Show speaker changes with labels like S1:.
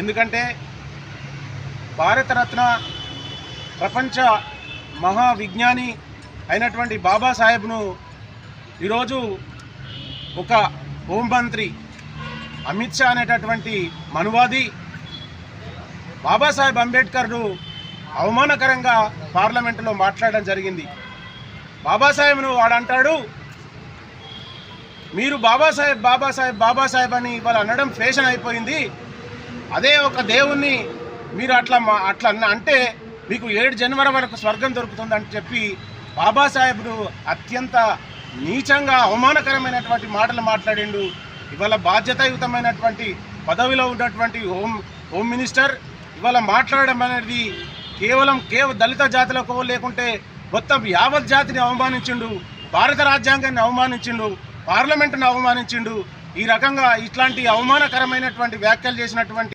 S1: ఎందుకంటే భారతరత్న ప్రపంచ మహా విజ్ఞాని అయినటువంటి బాబాసాహెబ్ను ఈరోజు ఒక హోంమంత్రి అమిత్ షా అనేటటువంటి మనువాది బాబాసాహెబ్ అంబేద్కర్ను అవమానకరంగా పార్లమెంటులో మాట్లాడడం జరిగింది. బాబాసాహెబ్ను వాడు అంటాడు మీరు బాబాసాహెబ్ బాబాసాహెబ్ బాబాసాహెబ్ అని వాళ్ళు అనడం ఫ్యాషన్ అయిపోయింది. అదే ఒక దేవుణ్ణి మీరు అట్లా మా అట్లా అంటే మీకు ఏడు జనవరి వరకు స్వర్గం దొరుకుతుందని చెప్పి బాబాసాహెబుడు అత్యంత నీచంగా అవమానకరమైనటువంటి మాటలు మాట్లాడిండు. ఇవాళ బాధ్యతాయుతమైనటువంటి పదవిలో ఉన్నటువంటి హోమ్ హోమ్ మినిస్టర్ ఇవాళ మాట్లాడడం అనేది కేవలం కేవ దళిత జాతులకు లేకుంటే మొత్తం యావత్ జాతిని అవమానించిండు. భారత రాజ్యాంగాన్ని అవమానించిండు. పార్లమెంటును అవమానించిండు. ఈ రకంగా ఇట్లాంటి అవమానకరమైనటువంటి వ్యాఖ్యలు చేసినటువంటి